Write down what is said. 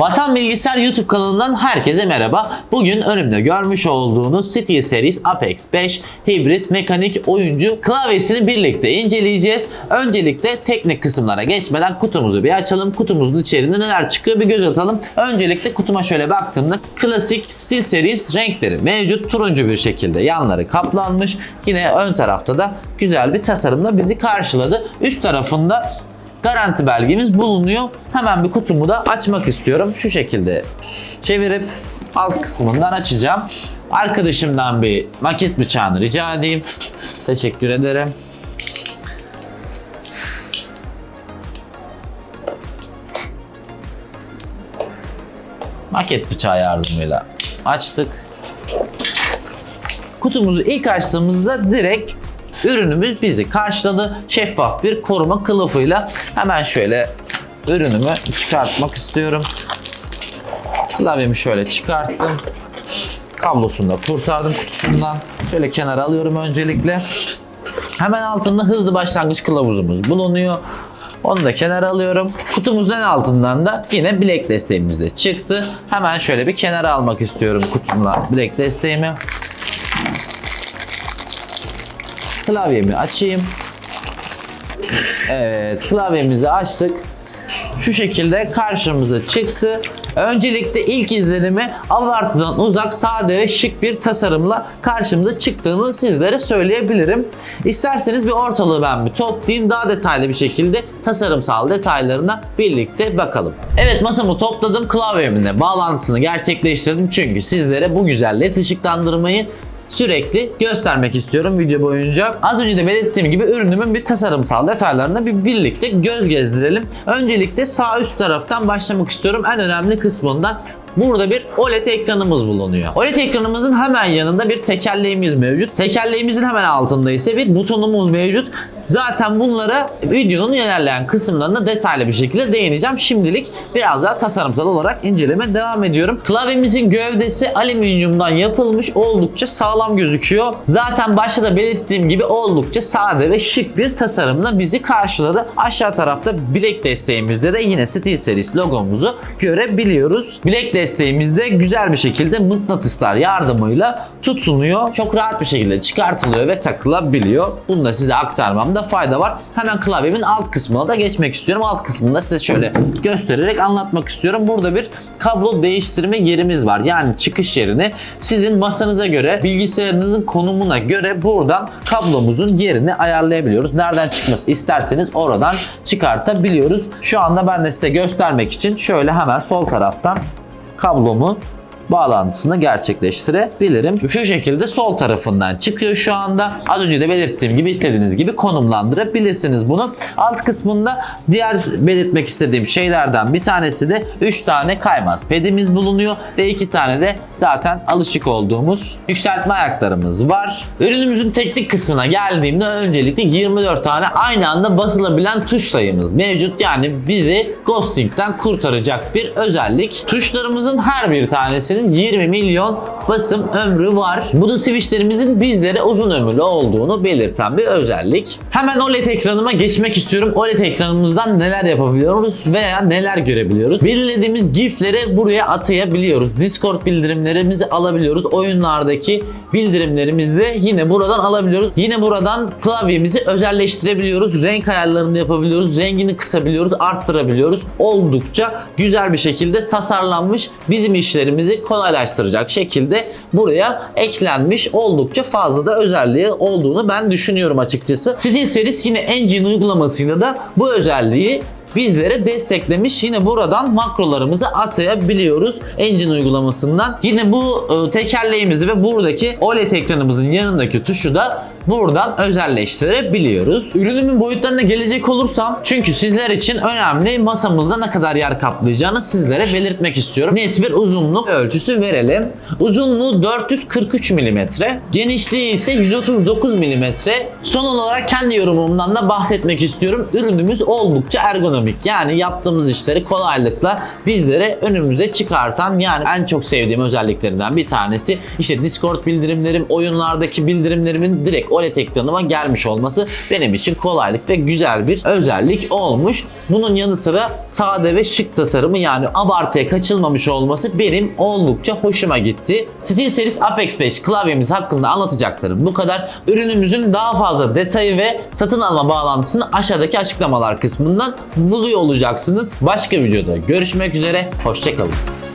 Vatan Bilgisayar YouTube kanalından herkese merhaba. Bugün önümde görmüş olduğunuz City Series Apex 5 hibrit mekanik oyuncu klavyesini birlikte inceleyeceğiz. Öncelikle teknik kısımlara geçmeden kutumuzu bir açalım. Kutumuzun içerisinde neler çıkıyor bir göz atalım. Öncelikle kutuma şöyle baktığımda klasik Steel Series renkleri mevcut. Turuncu bir şekilde yanları kaplanmış. Yine ön tarafta da güzel bir tasarımla bizi karşıladı. Üst tarafında garanti belgemiz bulunuyor. Hemen bir kutumu da açmak istiyorum. Şu şekilde çevirip alt kısmından açacağım. Arkadaşımdan bir maket bıçağını rica edeyim. Teşekkür ederim. Maket bıçağı yardımıyla açtık. Kutumuzu ilk açtığımızda direkt ürünümüz bizi karşıladı. Şeffaf bir koruma kılıfıyla hemen şöyle ürünümü çıkartmak istiyorum. Klavyemi şöyle çıkarttım. Kablosunu da kurtardım kutusundan. Şöyle kenara alıyorum öncelikle. Hemen altında hızlı başlangıç kılavuzumuz bulunuyor. Onu da kenara alıyorum. Kutumuzun en altından da yine bilek desteğimiz de çıktı. Hemen şöyle bir kenara almak istiyorum kutumla bilek desteğimi. Klavyemi açayım. Evet, klavyemizi açtık. Şu şekilde karşımıza çıktı. Öncelikle ilk izlenimi abartıdan uzak, sade ve şık bir tasarımla karşımıza çıktığını sizlere söyleyebilirim. İsterseniz bir ortalığı ben bir toplayayım. Daha detaylı bir şekilde tasarımsal detaylarına birlikte bakalım. Evet masamı topladım. Klavyemin bağlantısını gerçekleştirdim. Çünkü sizlere bu güzel led ışıklandırmayı sürekli göstermek istiyorum video boyunca. Az önce de belirttiğim gibi ürünümün bir tasarımsal detaylarına bir birlikte göz gezdirelim. Öncelikle sağ üst taraftan başlamak istiyorum. En önemli kısmından Burada bir OLED ekranımız bulunuyor. OLED ekranımızın hemen yanında bir tekerleğimiz mevcut. Tekerleğimizin hemen altında ise bir butonumuz mevcut. Zaten bunlara videonun ilerleyen kısımlarında detaylı bir şekilde değineceğim. Şimdilik biraz daha tasarımsal olarak inceleme devam ediyorum. Klavyemizin gövdesi alüminyumdan yapılmış oldukça sağlam gözüküyor. Zaten başta da belirttiğim gibi oldukça sade ve şık bir tasarımla bizi karşıladı. Aşağı tarafta bilek desteğimizde de yine Steel Series logomuzu görebiliyoruz. Bilek desteğimizde güzel bir şekilde mıknatıslar yardımıyla tutunuyor. Çok rahat bir şekilde çıkartılıyor ve takılabiliyor. Bunu da size aktarmamda fayda var. Hemen klavyemin alt kısmına da geçmek istiyorum. Alt kısmında size şöyle göstererek anlatmak istiyorum. Burada bir kablo değiştirme yerimiz var. Yani çıkış yerini sizin masanıza göre, bilgisayarınızın konumuna göre buradan kablomuzun yerini ayarlayabiliyoruz. Nereden çıkması isterseniz oradan çıkartabiliyoruz. Şu anda ben de size göstermek için şöyle hemen sol taraftan kablomu bağlantısını gerçekleştirebilirim. Şu şekilde sol tarafından çıkıyor şu anda. Az önce de belirttiğim gibi istediğiniz gibi konumlandırabilirsiniz bunu. Alt kısmında diğer belirtmek istediğim şeylerden bir tanesi de 3 tane kaymaz pedimiz bulunuyor ve 2 tane de zaten alışık olduğumuz yükseltme ayaklarımız var. Ürünümüzün teknik kısmına geldiğimde öncelikle 24 tane aynı anda basılabilen tuş sayımız mevcut. Yani bizi ghosting'den kurtaracak bir özellik. Tuşlarımızın her bir tanesinin 20 milyon basım ömrü var. Bu da switchlerimizin bizlere uzun ömürlü olduğunu belirten bir özellik. Hemen OLED ekranıma geçmek istiyorum. OLED ekranımızdan neler yapabiliyoruz veya neler görebiliyoruz. Belirlediğimiz GIF'leri buraya atayabiliyoruz. Discord bildirimlerimizi alabiliyoruz. Oyunlardaki bildirimlerimizi de yine buradan alabiliyoruz. Yine buradan klavyemizi özelleştirebiliyoruz. Renk ayarlarını yapabiliyoruz. Rengini kısabiliyoruz, arttırabiliyoruz. Oldukça güzel bir şekilde tasarlanmış bizim işlerimizi kolaylaştıracak şekilde buraya eklenmiş oldukça fazla da özelliği olduğunu ben düşünüyorum açıkçası. Steel Series yine Engine uygulamasıyla da bu özelliği bizlere desteklemiş. Yine buradan makrolarımızı atayabiliyoruz Engine uygulamasından. Yine bu e, tekerleğimizi ve buradaki OLED ekranımızın yanındaki tuşu da buradan özelleştirebiliyoruz. Ürünümün boyutlarına gelecek olursam çünkü sizler için önemli masamızda ne kadar yer kaplayacağını sizlere belirtmek istiyorum. Net bir uzunluk ölçüsü verelim. Uzunluğu 443 mm, genişliği ise 139 mm. Son olarak kendi yorumumdan da bahsetmek istiyorum. Ürünümüz oldukça ergonomik. Yani yaptığımız işleri kolaylıkla bizlere önümüze çıkartan yani en çok sevdiğim özelliklerinden bir tanesi işte Discord bildirimlerim, oyunlardaki bildirimlerimin direkt OLED ekranıma gelmiş olması benim için kolaylık ve güzel bir özellik olmuş. Bunun yanı sıra sade ve şık tasarımı yani abartıya kaçılmamış olması benim oldukça hoşuma gitti. SteelSeries Apex 5 klavyemiz hakkında anlatacaklarım bu kadar. Ürünümüzün daha fazla detayı ve satın alma bağlantısını aşağıdaki açıklamalar kısmından buluyor olacaksınız. Başka videoda görüşmek üzere. Hoşçakalın.